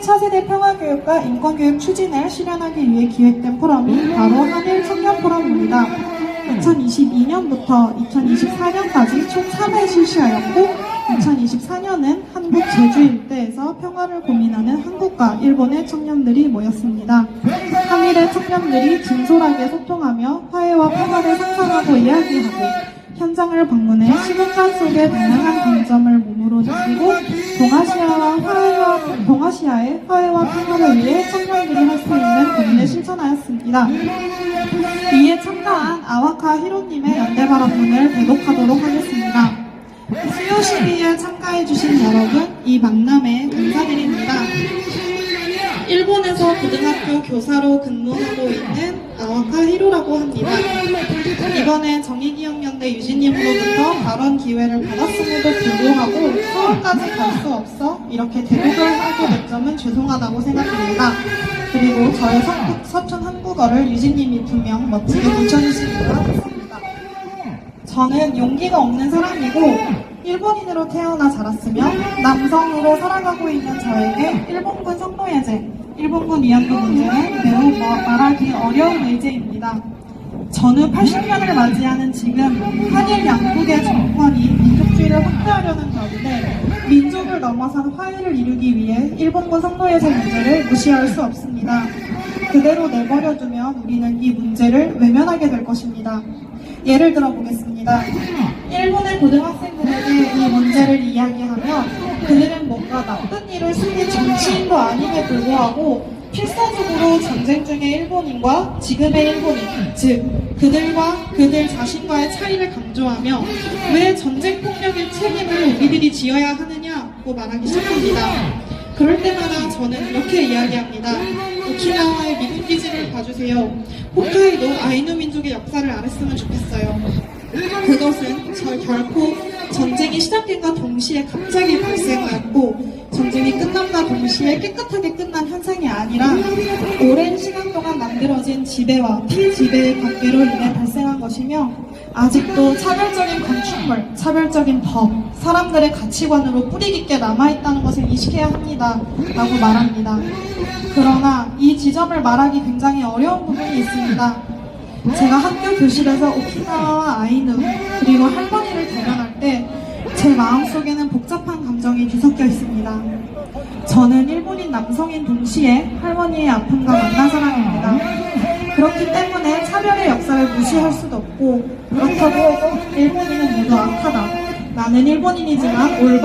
차세대 평화교육과 인권교육 추진을 실현하기 위해 기획된 포럼이 바로 한일 청년 포럼입니다. 2022년부터 2024년까지 총 3회 실시하였고 2024년은 한국 제주 일대에서 평화를 고민하는 한국과 일본의 청년들이 모였습니다. 한일의 청년들이 진솔하게 소통하며 화해와 평화를 상상하고 이야기하고 현장을 방문해 시민관 속의 다양한 관점을 몸으로 느끼고 동아시아의 화해와 평화를 위해 청년들이 할 수 있는 고민을 실천하였습니다. 이에 참가한 아와카 히로님의 연대 발언문을 대독하도록 하겠습니다. 수요 시위에 참가해주신 여러분, 이 만남에 감사드립니다. 학교 교사로 근무하고 있는 아와카 히로라고 합니다. 이번에 정의기억연대 유진님으로부터 발언 기회를 받았음에도 불구하고 서울까지 갈 수 없어 이렇게 대독을 하게 된 점은 죄송하다고 생각합니다. 그리고 저의 서, 서촌 한국어를 유진님이 분명 멋지게 붙여주시기를 하겠습니다. 저는 용기가 없는 사람이고 일본인으로 태어나 자랐으며 남성으로 살아가고 있는 저에게 일본군 성노예제, 일본군 위안부 문제는 매우 마- 말하기 어려운 의제입니다. 저는 80년을 맞이하는 지금 한일 양국의 정권이 민족주의를 확대하려는 가운데 민족을 넘어선 화해를 이루기 위해 일본군 성노예제 문제를 무시할 수 없습니다. 그대로 내버려두면 우리는 이 문제를 외면하게 될 것입니다. 예를 들어 보겠습니다. 일본의 고등학생들에게 이 문제를 이야기하면 그들은 뭔가 나쁜 일을 숨긴 정치인도 아님에 불구하고 필사적으로 전쟁 중의 일본인과 지금의 일본인, 즉 그들과 그들 자신과의 차이를 강조하며 왜 전쟁 폭력의 책임을 우리들이 지어야 하느냐고 말하기 시작합니다. 그럴 때마다 저는 이렇게 이야기합니다. 오키나와의 미국 기지를 봐주세요. 홋카이도 아이누 민족의 역사를 알았으면 좋겠어요. 그것은 저 결코 전쟁이 시작된과 동시에 갑자기 발생하였고 끝남과 동시에 깨끗하게 끝난 현상이 아니라 오랜 시간 동안 만들어진 지배와 피지배의 관계로 인해 발생한 것이며 아직도 차별적인 건축물, 차별적인 법, 사람들의 가치관으로 뿌리 깊게 남아있다는 것을 인식해야 합니다. 라고 말합니다. 그러나 이 지점을 말하기 굉장히 어려운 부분이 있습니다. 제가 학교 교실에서 오키나와와 아이누 그리고 할머니를 대면할 때 제 마음속에는 감정이 뒤섞여 있습니다. 저는 일본인 남성인 동시에 할머니의 아픔과 만난 사람입니다. 그렇기 때문에 차별의 역사를 무시할 수도 없고 그렇다고 일본인은 모두 악하다. 나는 일본인이지만 올바